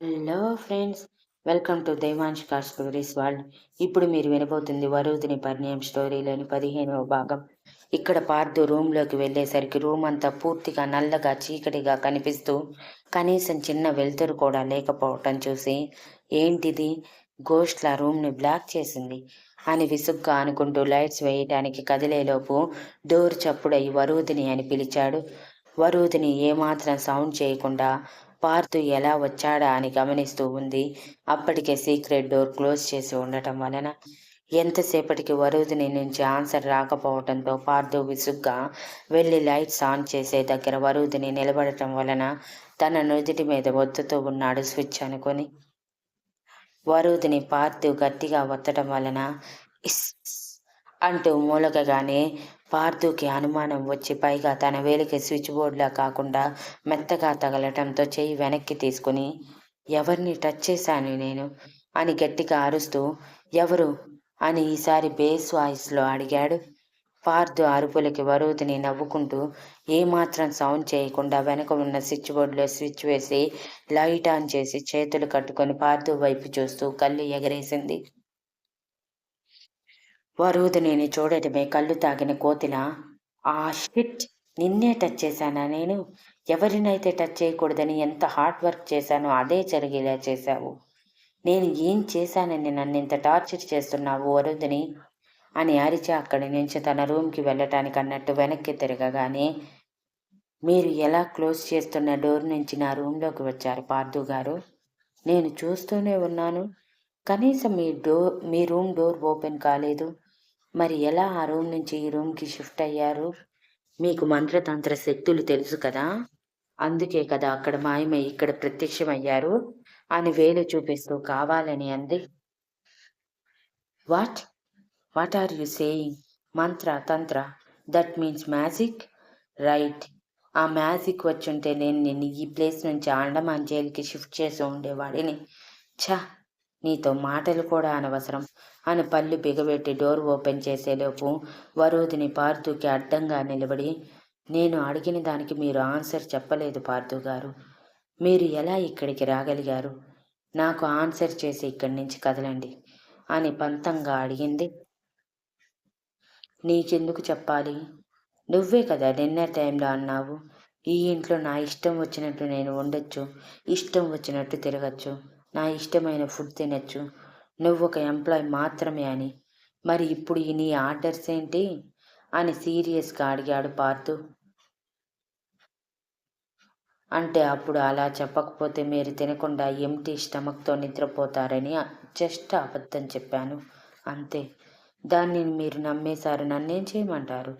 Hello friends welcome to Devanshika stories world ఇప్పుడు మీరు వినబోతుంది వరుదిని పరిణయం స్టోరీలోని పదిహేనవ భాగం. ఇక్కడ పార్థు రూమ్లోకి వెళ్ళేసరికి రూమ్ అంతా పూర్తిగా నల్లగా చీకటిగా కనిపిస్తూ కనీసం చిన్న వెలుతురు కూడా లేకపోవటం చూసి ఏంటిది? గోష్ట్ల రూమ్ని బ్లాక్ చేసింది అని విసుగ్గా అనుకుంటూ లైట్స్ వేయటానికి కదిలేలోపు డోర్ చప్పుడై వరుదిని అని పిలిచాడు. వరుదిని ఏమాత్రం సౌండ్ చేయకుండా పార్థు ఎలా వచ్చాడా అని గమనిస్తూ ఉంది. అప్పటికే సీక్రెట్ డోర్ క్లోజ్ చేసి ఉండటం వలన ఎంతసేపటికి వరుదిని నుంచి ఆన్సర్ రాకపోవడంతో పార్థు విసుగ్గా వెళ్ళి లైట్స్ ఆన్ చేసే దగ్గర వరుదిని నిలబడటం వలన తన నుదుటి మీద ఒత్తుతూ ఉన్నాడు స్విచ్ అనుకొని. వరుదిని పార్థు గట్టిగా ఒత్తడం వలన ఇస్ అంటూ మూలకగానే పార్థుకి అనుమానం వచ్చి పైగా తన వేలికి స్విచ్ బోర్డులా కాకుండా మెత్తగా తగలటంతో చెయ్యి వెనక్కి తీసుకుని ఎవరిని టచ్ చేశాను నేను? అని గట్టిగా అరుస్తూ ఎవరు? అని ఈసారి బేస్ వాయిస్లో అడిగాడు. పార్థు అరుపులకి వరుదిని నవ్వుకుంటూ ఏమాత్రం సౌండ్ చేయకుండా వెనక ఉన్న స్విచ్ బోర్డులో స్విచ్ వేసి లైట్ ఆన్ చేసి చేతులు కట్టుకొని పార్థు వైపు చూస్తూ కళ్ళు ఎగరేసింది. వరుదిని చూడటమే కళ్ళు తాగిన కోతిల ఆ షిట్! నిన్నే టచ్ చేశానా నేను? ఎవరినైతే టచ్ చేయకూడదని ఎంత హార్డ్ వర్క్ చేశానో అదే జరిగేలా చేశావు. నేను ఏం చేశానని నన్ను ఇంత టార్చర్ చేస్తున్నావు వరుదిని అని అరిచి అక్కడి నుంచి తన రూమ్కి వెళ్ళటానికి అన్నట్టు వెనక్కి తిరగగానే మీరు ఎలా క్లోజ్ చేస్తున్న డోర్ నుంచి నా రూమ్లోకి వచ్చారు పార్థు గారు? నేను చూస్తూనే ఉన్నాను. కనీసం మీ డోర్ మీ రూమ్ డోర్ ఓపెన్ కాలేదు. మరి ఎలా ఆ రూమ్ నుంచి ఈ రూమ్కి షిఫ్ట్ అయ్యారు? మీకు మంత్రతంత్ర శక్తులు తెలుసు కదా? అందుకే కదా అక్కడ మాయమై ఇక్కడ ప్రత్యక్షమయ్యారు. అని వేలు చూపిస్తూ కావాలని అంది. What? What are you saying? Mantra Tantra? That means magic? Right. ఆ మ్యాజిక్ వచ్చుంటే నేను నిన్ను ఈ ప్లేస్ నుంచి అండమాన్ జైలుకి షిఫ్ట్ చేసి ఉండేవాడిని. ఛ! నీతో మాటలు కూడా అనవసరం అని పళ్ళు బిగబెట్టి డోర్ ఓపెన్ చేసేలోపు వరోధిని పార్థుకి అడ్డంగా నిలబడి నేను అడిగిన దానికి మీరు ఆన్సర్ చెప్పలేదు పార్థు గారు. మీరు ఎలా ఇక్కడికి రాగలిగారు? నాకు ఆన్సర్ చేసి ఇక్కడి నుంచి కదలండి అని పంతంగా అడిగింది. నీకెందుకు చెప్పాలి? నువ్వే కదా డిన్నర్ టైంలో అన్నావు. ఈ ఇంట్లో నా ఇష్టం వచ్చినట్టు నేను ఉండొచ్చు ఇష్టం వచ్చినట్టు తిరగచ్చు. నా ఇష్టమైన ఫుడ్ తినచ్చు. నువ్వు ఒక ఎంప్లాయ్ మాత్రమే అని. మరి ఇప్పుడు ఈ నీ ఆర్డర్స్ ఏంటి? అని సీరియస్గా అడిగాడు పార్థు అంటే అప్పుడు అలా చెప్పకపోతే మీరు తినకుండా ఎంటీ స్టమక్తో నిద్రపోతారని జస్ట్ అబద్ధం చెప్పాను. అంతే. దాన్ని మీరు నమ్మేశారు నన్నేం చేయమంటారు?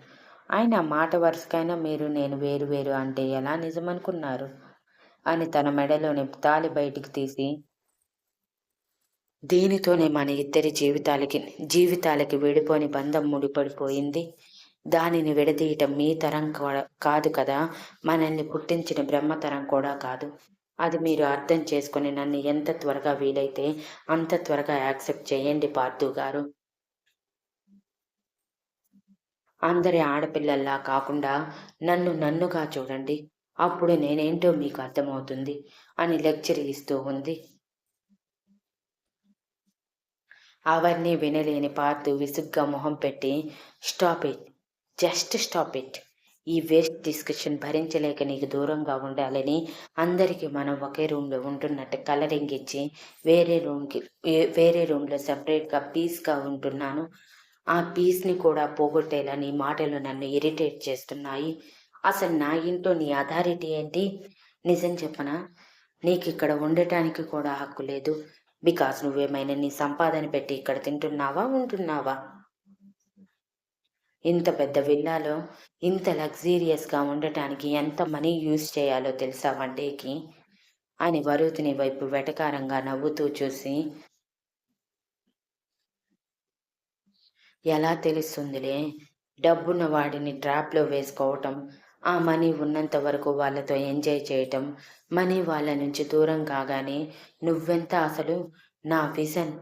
ఆయన మాట వరుసకైనా మీరు నేను వేరు వేరు అంటే ఎలా నిజమనుకున్నారు? అని తన మెడలోని తాలి బయటికి తీసి దీనితోనే మన ఇద్దరి జీవితాలకి జీవితాలకి విడిపోని బంధం ముడిపడిపోయింది. దానిని విడదీయటం మీ తరం కాదు కదా. మనల్ని పుట్టించిన బ్రహ్మతరం కూడా కాదు. అది మీరు అర్థం చేసుకుని నన్ను ఎంత త్వరగా వీలైతే అంత త్వరగా యాక్సెప్ట్ చేయండి పార్థు గారు. అందరి ఆడపిల్లల్లా కాకుండా నన్ను నన్నుగా చూడండి. అప్పుడు నేనేంటో మీకు అర్థమవుతుంది అని లెక్చర్ ఇస్తూ ఉంది. అవన్నీ వినలేని పార్థు విసుగ్గా మొహం పెట్టి stop it just stop it. ఈ వేస్ట్ డిస్కషన్ భరించలేక నీకు దూరంగా ఉండాలని అందరికీ మనం ఒకే రూమ్లో ఉంటున్నట్టు కలరింగ్ ఇచ్చి వేరే రూమ్కి వేరే రూమ్లో సపరేట్గా పీస్గా ఉంటున్నాను. ఆ పీస్ని కూడా పోగొట్టేలా నీ మాటలు నన్ను ఇరిటేట్ చేస్తున్నాయి. అసలు నా ఇంట్లో నీ అథారిటీ ఏంటి? నిజం చెప్పనా? నీకు ఇక్కడ ఉండటానికి కూడా హక్కు లేదు. బికాస్ నువ్వేమైనా నీ సంపాదన పెట్టి ఇక్కడ తింటున్నావా ఉంటున్నావా? ఇంత పెద్ద విల్లాలో ఇంత లగ్జీరియస్గా ఉండటానికి ఎంత మనీ యూజ్ చేయాలో తెలుసా వడ్డీకి అని వరుతిని వైపు వెటకారంగా నవ్వుతూ చూసి ఎలా తెలుస్తుందిలే డబ్బున్న వాడిని ట్రాప్లో వేసుకోవటం ఆ మనీ ఉన్నంత వరకు వాళ్ళతో ఎంజాయ్ చేయటం మనీ వాళ్ళ నుంచి దూరం కాగానే నువ్వెంత అసలు నా విజన్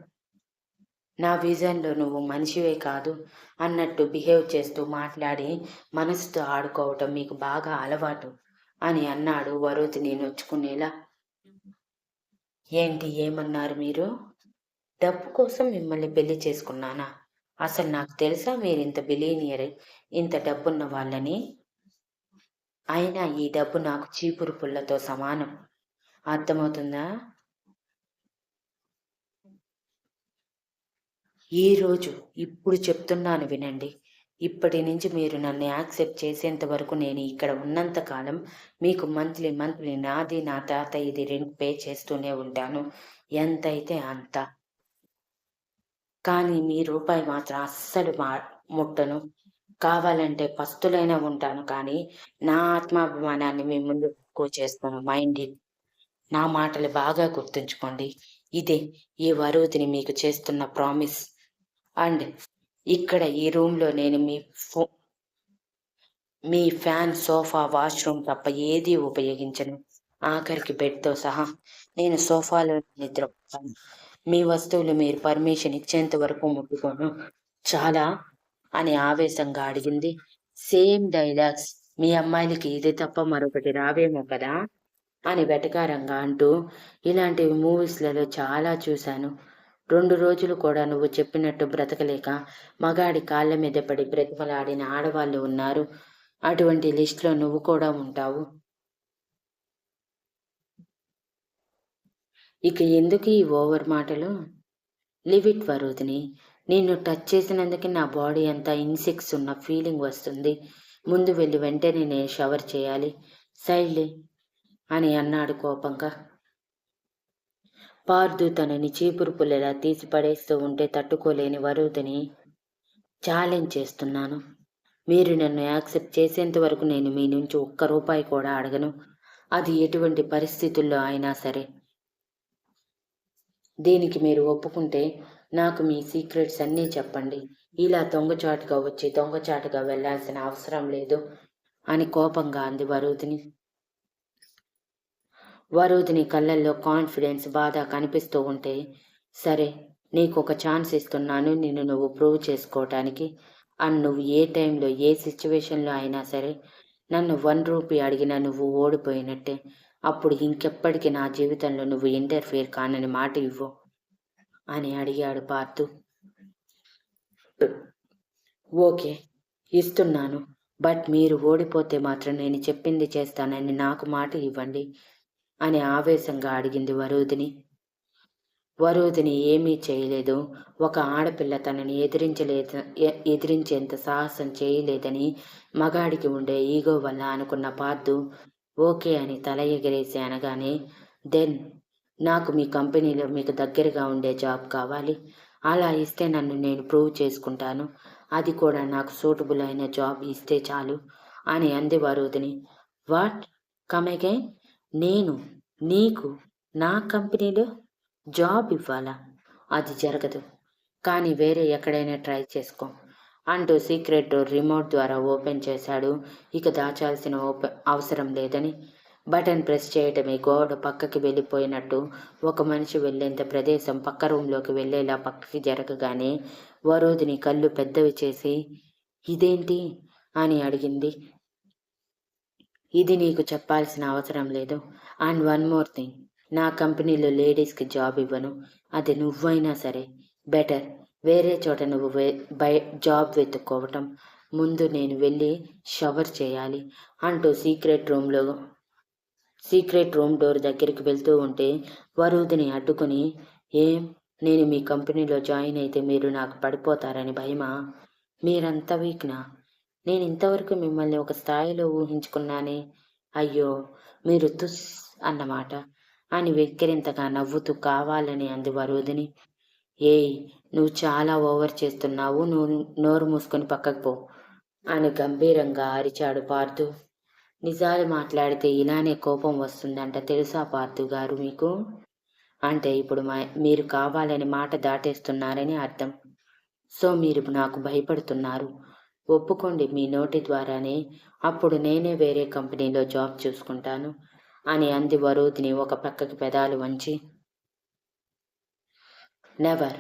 నా విజన్లో నువ్వు మనిషివే కాదు అన్నట్టు బిహేవ్ చేస్తూ మాట్లాడి మనసుతో ఆడుకోవటం మీకు బాగా అలవాటు అని అన్నాడు వరోతి నేను వచ్చుకునేలా ఏంటి ఏమన్నారు మీరు? డబ్బు కోసం మిమ్మల్ని పెళ్ళి చేసుకున్నానా? అసలు నాకు తెలుసా మీరు ఇంత బిలీనియర్ ఇంత డబ్బున్న వాళ్ళని? అయినా ఈ డబ్బు నాకు చీపురు పుల్లతో సమానం. అర్థమవుతుందా? ఈరోజు ఇప్పుడు చెప్తున్నాను వినండి. ఇప్పటి నుంచి మీరు నన్ను యాక్సెప్ట్ చేసేంత వరకు నేను ఇక్కడ ఉన్నంత కాలం మీకు మంత్లీ మంత్లీ నాది నా తాత ఇది రెంట్ పే చేస్తూనే ఉంటాను. ఎంతైతే అంత. కానీ మీ రూపాయి మాత్రం అస్సలు మా ముట్టను. కావాలంటే పస్తులైనా ఉంటాను కానీ నా ఆత్మాభిమానాన్ని మీ ముందు ఎక్కువ చేస్తాను మైండ్ నా మాటలు బాగా గుర్తుంచుకోండి. ఇదే ఈ వరుదిని మీకు చేస్తున్న ప్రామిస్. అండ్ ఇక్కడ ఈ రూమ్లో నేను మీ ఫో మీ ఫ్యాన్ సోఫా వాష్రూమ్ తప్ప ఏది ఉపయోగించను. ఆఖరికి బెడ్తో సహా నేను సోఫాలో నిద్రపోతాను. మీ వస్తువులు మీరు పర్మిషన్ ఇచ్చేంత వరకు ముట్టుకోను. చాలా అని ఆవేశంగా అడిగింది. సేమ్ డైలాగ్స్ మీ అమ్మాయిలకి ఇది తప్ప మరొకటి రావేమో కదా అని వెటకారంగా అంటూ ఇలాంటివి మూవీస్లలో చాలా చూశాను. రెండు రోజులు కూడా నువ్వు చెప్పినట్టు బ్రతకలేక మగాడి కాళ్ళ మీద పడి బ్రతిమలాడిన ఆడవాళ్ళు ఉన్నారు. అటువంటి లిస్టులో నువ్వు కూడా ఉంటావు. ఇక ఎందుకు ఈ ఓవర్ మాటలు? Leave it Varudhini. నిన్ను టచ్ చేసినందుకు నా బాడీ అంతా ఇన్సెక్ట్స్ ఉన్న ఫీలింగ్ వస్తుంది. ముందు వెళ్ళి వెంటనే నేను షవర్ చేయాలి. సైడ్లే అని అన్నాడు కోపంగా. పార్దు తనని చీపురు పుల్లెలా తీసి పడేస్తూ ఉంటే తట్టుకోలేని వరుదిని ఛాలెంజ్ చేస్తున్నాను. మీరు నన్ను యాక్సెప్ట్ చేసేంత వరకు నేను మీ నుంచి ఒక్క రూపాయి కూడా అడగను. అది ఎటువంటి పరిస్థితుల్లో అయినా సరే. దీనికి మీరు ఒప్పుకుంటే నాకు మీ సీక్రెట్స్ అన్నీ చెప్పండి. ఇలా దొంగచాటుగా వచ్చి దొంగచాటుగా వెళ్ళాల్సిన అవసరం లేదు అని కోపంగా అంది వరుదిని. వరుదిని కళ్ళల్లో కాన్ఫిడెన్స్ బాధ కనిపిస్తూ ఉంటే సరే నీకు ఒక ఛాన్స్ ఇస్తున్నాను నిన్ను నువ్వు ప్రూవ్ చేసుకోవటానికి అండ్ నువ్వు ఏ టైంలో ఏ సిచ్యువేషన్లో అయినా సరే నన్ను వన్ రూపీ అడిగినా నువ్వు ఓడిపోయినట్టే. అప్పుడు ఇంకెప్పటికీ నా జీవితంలో నువ్వు ఇంటర్ఫియర్ కానని మాట ఇవ్వు. అని అడిగాడు పార్థు ఓకే ఇస్తున్నాను బట్ మీరు ఓడిపోతే మాత్రం నేను చెప్పింది చేస్తానని నాకు మాట ఇవ్వండి అని ఆవేశంగా అడిగింది వరుదిని వరుదిని ఏమీ చేయలేదు ఒక ఆడపిల్ల తనని ఎదిరించలేదు ఎ- ఎదిరించేంత సాహసం చేయలేదని మగాడికి ఉండే ఈగో వల్ల అనుకున్న పార్థు ఓకే అని తల ఎగిరేసి అనగానే దెన్ నాకు మీ కంపెనీలో మీకు దగ్గరగా ఉండే జాబ్ కావాలి. అలా ఇస్తే నన్ను నేను ప్రూవ్ చేసుకుంటాను. అది కూడా నాకు సూటబుల్ అయిన జాబ్ ఇస్తే చాలు అని అంది వరుదిని. వాట్? Come again? నేను నీకు నా కంపెనీలో జాబ్ ఇవ్వాలా? అది జరగదు. కానీ వేరే ఎక్కడైనా ట్రై చేసుకో అంటూ సీక్రెట్ డోర్ రిమోట్ ద్వారా ఓపెన్ చేశాడు. ఇక దాచాల్సిన ఓపె అవసరం లేదని బటన్ ప్రెస్ చేయటమే గోడ పక్కకి వెళ్ళిపోయినట్టు ఒక మనిషి వెళ్ళేంత ప్రదేశం పక్క రూమ్లోకి వెళ్ళేలా పక్కకి జరగగానే వరోధిని కళ్ళు పెద్దవి చేసి ఇదేంటి? అని అడిగింది. ఇది నీకు చెప్పాల్సిన అవసరం లేదు. And one more thing. నా కంపెనీలో లేడీస్కి జాబ్ ఇవ్వను. అది నువ్వైనా సరే. బెటర్. వేరే చోట నువ్వు వే బై జాబ్ వెతుక్కోవటం. ముందు నేను వెళ్ళి షవర్ చేయాలి అంటూ సీక్రెట్ రూమ్లో సీక్రెట్ రూమ్ డోర్ దగ్గరికి వెళ్తూ ఉంటే వరుదిని అడ్డుకుని ఏం నేను మీ కంపెనీలో జాయిన్ అయితే మీరు నాకు పడిపోతారని భయమా? మీరంతా వీక్నా? నేను ఇంతవరకు మిమ్మల్ని ఒక స్థాయిలో ఊహించుకున్నానే. అయ్యో మీరు తుస్ అన్నమాట అని వెక్కిరింతగా నవ్వుతూ కావాలని అంది వరుదిని ఏయ్ నువ్వు చాలా ఓవర్ చేస్తున్నావు. నువ్వు నోరు మూసుకొని పక్కకు పో అని గంభీరంగా అరిచాడు పార్థు. నిజాలు మాట్లాడితే ఇలానే కోపం వస్తుందంట తెలుసా పార్థు గారు మీకు? అంటే ఇప్పుడు మీరు కావాలని మాట దాటేస్తున్నారని అర్థం. సో మీరు నాకు భయపడుతున్నారు. ఒప్పుకోండి మీ నోటి ద్వారానే. అప్పుడు నేనే వేరే కంపెనీలో జాబ్ చూసుకుంటాను అని అంది వరుదిని ఒక పక్కకి పెదాలు వంచి. నెవర్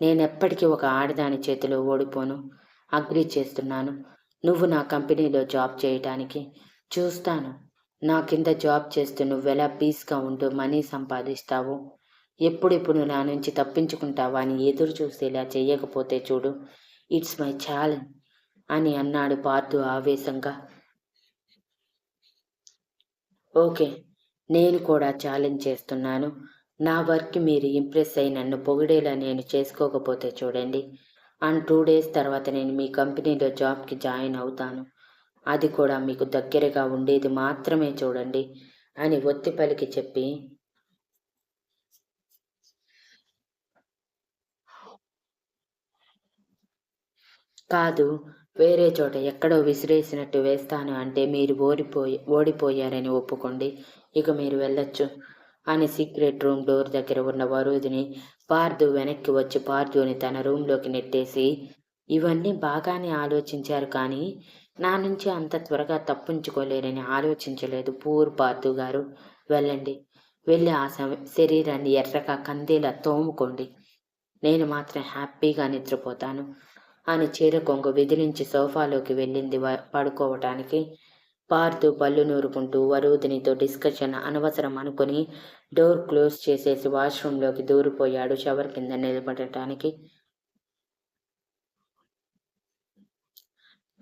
నేనెప్పటికీ ఒక ఆడదాని చేతిలో ఓడిపోను అగ్రి చేస్తున్నాను. నువ్వు నా కంపెనీలో జాబ్ చేయటానికి చూస్తాను. నా కింద జాబ్ చేస్తూ నువ్వెలా పీస్గా ఉంటూ మనీ సంపాదిస్తావు? ఎప్పుడెప్పుడు నా నుంచి తప్పించుకుంటావా అని ఎదురు చూసేలా చేయకపోతే చూడు. ఇట్స్ మై ఛాలెంజ్ అని అన్నాడు పార్థు ఆవేశంగా. ఓకే నేను కూడా ఛాలెంజ్ చేస్తున్నాను. నా వర్క్ మీరు ఇంప్రెస్ అయి నన్ను పొగిడేలా నేను చేసుకోకపోతే చూడండి. అండ్ టూ డేస్ తర్వాత నేను మీ కంపెనీలో జాబ్కి జాయిన్ అవుతాను. అది కూడా మీకు దగ్గరగా ఉండేది మాత్రమే చూడండి అని ఒత్తి పలికి చెప్పి కాదు వేరే చోట ఎక్కడో విసిరేసినట్టు వేస్తాను అంటే మీరు ఓడిపోయి ఓడిపోయారని ఒప్పుకోండి. ఇక మీరు వెళ్ళొచ్చు అని సీక్రెట్ రూమ్ డోర్ దగ్గర ఉన్న వరుదిని పార్థు వెనక్కి వచ్చి పార్థుని తన రూమ్లోకి నెట్టేసి ఇవన్నీ బాగానే ఆలోచించారు కానీ నా నుంచి అంత త్వరగా తప్పించుకోలేరని ఆలోచించలేదు పూర్ పార్థు గారు. వెళ్ళండి. వెళ్ళి ఆ శరీరాన్ని ఎర్రగా కందేలా తోముకోండి. నేను మాత్రం హ్యాపీగా నిద్రపోతాను. అని చీర కొంగు విదిలించి సోఫాలోకి వెళ్ళింది పడుకోవటానికి. పార్థు పళ్ళు నూరుకుంటూ వరుదినితో డిస్కషన్ అనవసరం అనుకుని డోర్ క్లోజ్ చేసేసి వాష్రూమ్లోకి దూరిపోయాడు షవర్ కింద నిలబడటానికి.